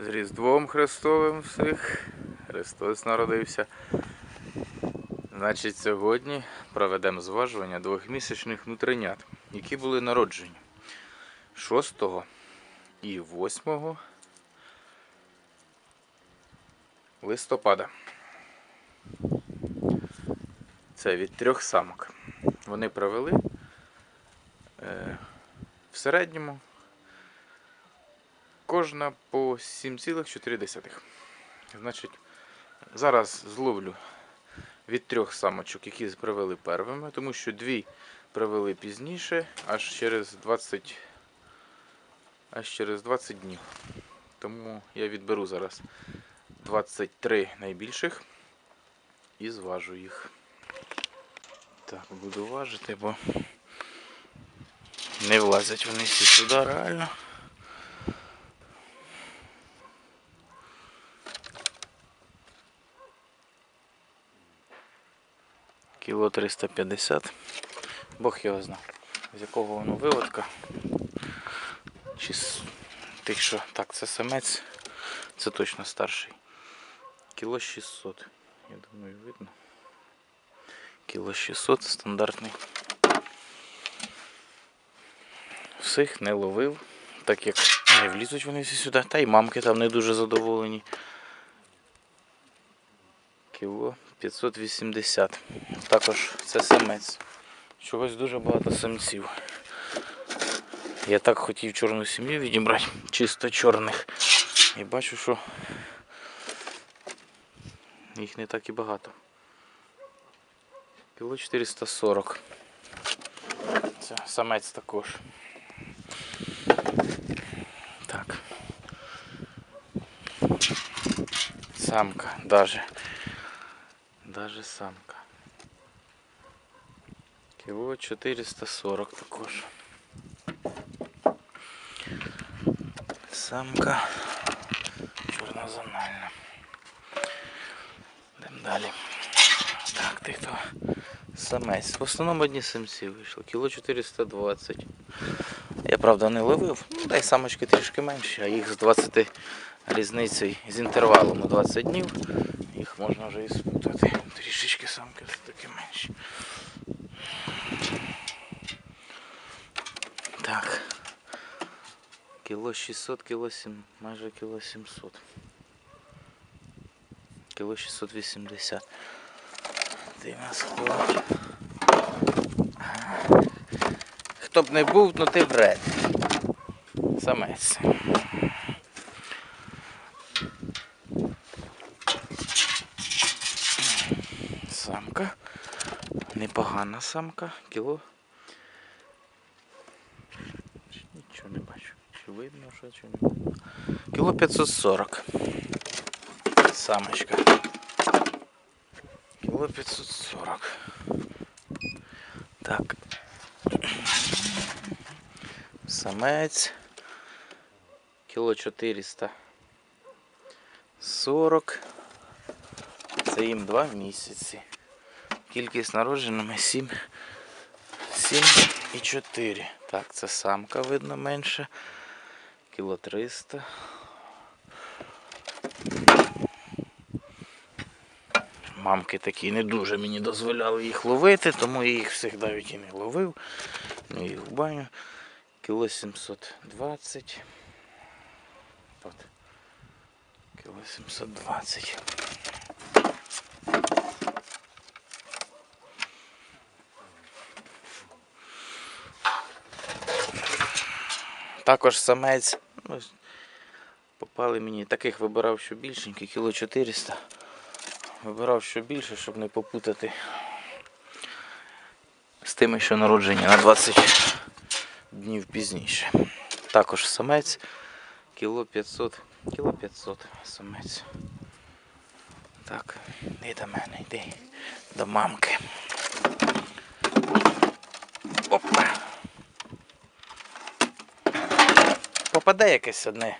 З Різдвом Христовим всіх. Христос народився. Значить, сьогодні проведемо зважування двохмісячних внутренят, які були народжені 6 і 8 листопада. Це від трьох самок. Вони провели е, в середньому кожна по 7,4. Значить, зараз зловлю від трьох самочок, які привели первими, тому що дві привели пізніше, аж через 20, аж через 20 днів. Тому я відберу зараз 23 найбільших і зважу їх. Так, буду важити, бо не влазять вони всі сюди реально. Кіло 350. Бог його знає. З якого воно виводка. Чи з тих, що. Так, це самець. Це точно старший. Кіло 600. Я думаю, видно. Кіло 600 стандартний. Всіх не ловив, так як не влізуть вони всі сюди. Та й мамки там не дуже задоволені. Кіло 580. Також це самець. Чогось дуже багато самців. Я так хотів чорну сім'ю відібрати, чисто чорних. І бачу, що їх не так і багато. Кіло 440. Це самець також. Так. Самка даже. Даже самка. Кіло 440 також. Самка чорнозональна. Йдемо далі. Так, ти хто? Самець. В основному одні самці вийшло. Кіло 420. Я правда не ловив. Ну, та й самочки трішки менші, а їх з 20 різницею з інтервалом у 20 днів. Можна вже і спутати. Трішечки самки все-таки менші. Так. Кіло 600, кіло 7, майже кіло 700. Кіло 680. Де в нас хлоп? Хто б не був, ну ти вред. Самець. Самка. Непогана самка. Кіло. Нічого не бачу. Чи видно, що чи не видно. Кіло 540. Самочка. Кіло 540. Так. Самець. Кіло 440. Це їм 2 місяці. Кількість народженими 7. 7 і 4. Так, це самка видно менше. Кіло 300. Мамки такі не дуже мені дозволяли їх ловити, тому я їх завжди навіть і не ловив. Ну їх в баню. Кіло 720. От. Кіло 720. Також самець. Ну, попали мені таких вибирав, що більшенькі, кіло 400. Вибирав що більше, щоб не попутати з тими, що народжені на 20 днів пізніше. Також самець кіло 500, кіло 500 самець. Так, йди до мене, йди до мамки. Попаде якесь одне.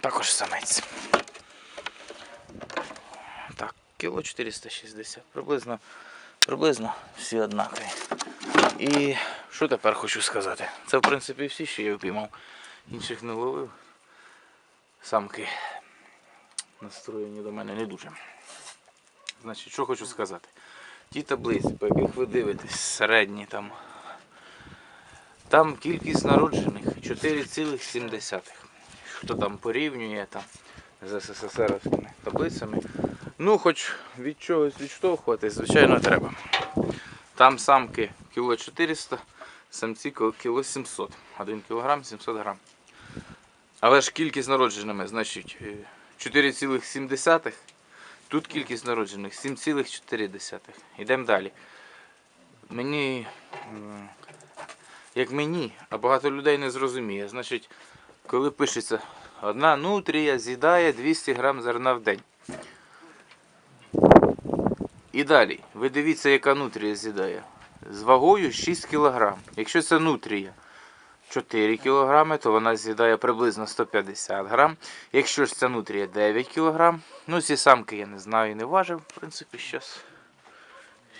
Також самець. Так, кіло 460. Приблизно Приблизно всі однакові. І що тепер хочу сказати? Це в принципі всі, що я впіймав. Інших не ловив. Самки настроєні до мене не дуже. Значить, що хочу сказати. Ті таблиці, по яких ви дивитесь, середні там. Там кількість народжених 4,7. Хто там порівнює там з СССРськими таблицями. Ну, хоч від чогось відштовхуватись, звичайно, треба. Там самки кіло 400, самці кіло 700. 1 кілограм 700 грам. Але ж кількість народженими, значить, е, 4,7. Тут кількість народжених 7,4. Йдемо далі. Мені, як мені, а багато людей не зрозуміє. Значить, коли пишеться одна нутрія з'їдає 200 грам зерна в день. І далі, ви дивіться, яка нутрія з'їдає. З вагою 6 кг. Якщо це нутрія 4 кг, то вона з'їдає приблизно 150 грам. Якщо ж це нутрія 9 кг, ну ці самки я не знаю і не важив, в принципі.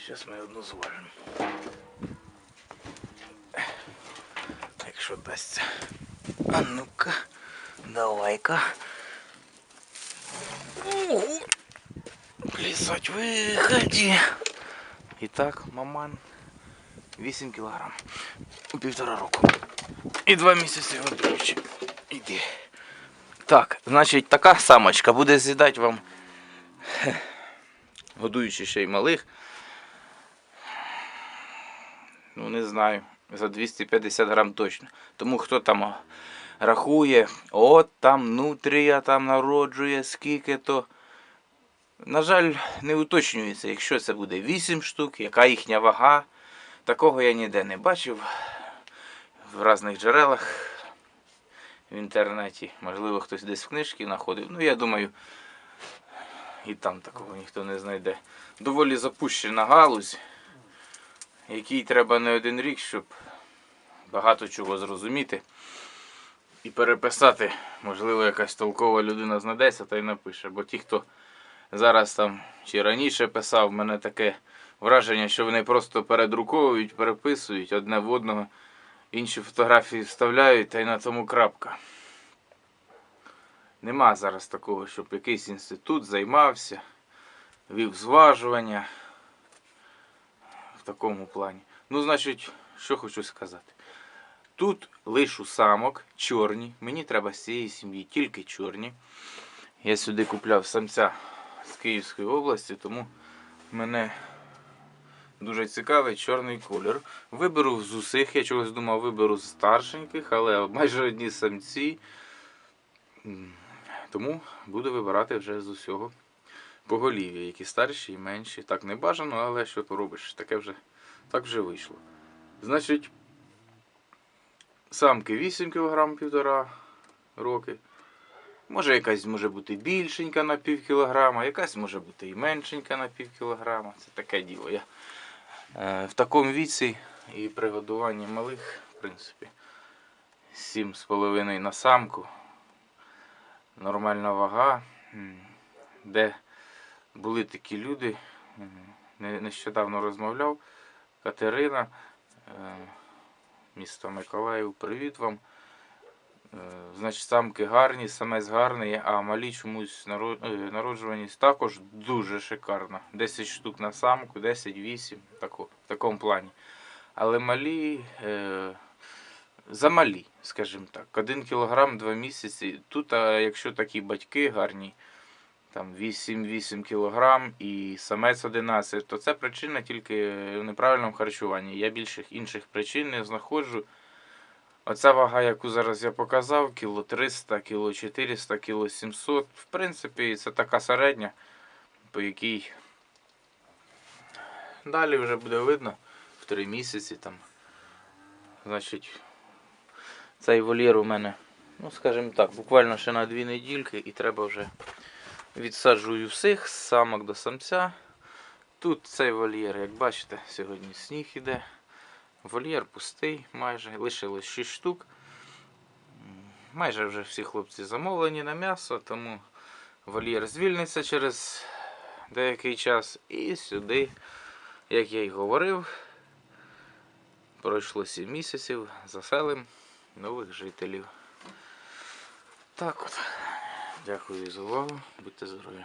Зараз ми одну зважимо. Якщо дасться. А ну-ка, давай-ка. Ого. Плясать виході. І так, маман 8 кілограм. Півтора року. І два місяці годуючи. Іди. Так, значить, така самочка буде з'їдати вам, годуючи ще й малих. Ну, не знаю, за 250 грам точно. Тому хто там рахує, от там нутрія там народжує, скільки то. На жаль, не уточнюється, якщо це буде 8 штук, яка їхня вага. Такого я ніде не бачив в різних джерелах в інтернеті. Можливо, хтось десь в книжці знаходив. Ну, я думаю, і там такого ніхто не знайде. Доволі запущена галузь, якій треба не один рік, щоб багато чого зрозуміти і переписати. Можливо, якась толкова людина знайдеться та й напише. Бо ті, хто зараз там чи раніше писав, в мене таке враження, що вони просто передруковують, переписують одне в одного, інші фотографії вставляють та й на тому крапка. Нема зараз такого, щоб якийсь інститут займався, вів зважування в такому плані. Ну, значить, що хочу сказати. Тут лишу самок чорні. Мені треба з цієї сім'ї тільки чорні. Я сюди купляв самця з Київської області, тому мене дуже цікавий чорний колір. Виберу з усіх, я чогось думав, виберу з старшеньких, але майже одні самці. Тому буду вибирати вже з усього поголів'я, які старші і менші. Так не бажано, але що поробиш, таке вже так вже вийшло. Значить, самки 8 кг півтора роки. Може, якась може бути більшенька на пів кілограма, якась може бути і меншенька на пів кілограма. Це таке діло. Я е, в такому віці і при годуванні малих, в принципі, 7,5 на самку. Нормальна вага. Де були такі люди, нещодавно розмовляв. Катерина, е, місто Миколаїв, привіт вам. Е, Значить, самки гарні, самець гарний, а малі чомусь е, народжуваність також дуже шикарна. 10 штук на самку, 10-8 тако, в такому плані. Але малі, е, замалі, скажімо так. 1 кілограм 2 місяці. Тут, а якщо такі батьки гарні, там 8-8 кілограм і самець 11, то це причина тільки в неправильному харчуванні. Я більших інших причин не знаходжу. Оця вага, яку зараз я показав, кіло 300, кіло 400, кіло 700. В принципі, це така середня, по якій далі вже буде видно в 3 місяці там. Значить, цей вольєр у мене, ну скажімо так, буквально ще на 2 недільки і треба вже відсаджую всіх з самок до самця. Тут цей вольєр, як бачите, сьогодні сніг іде. Вольєр пустий майже, лишилось 6 штук. Майже вже всі хлопці замовлені на м'ясо, тому вольєр звільниться через деякий час і сюди Як я й говорив, пройшло 7 місяців, заселим нових жителів. Так от. Дякую за увагу. Будьте здорові.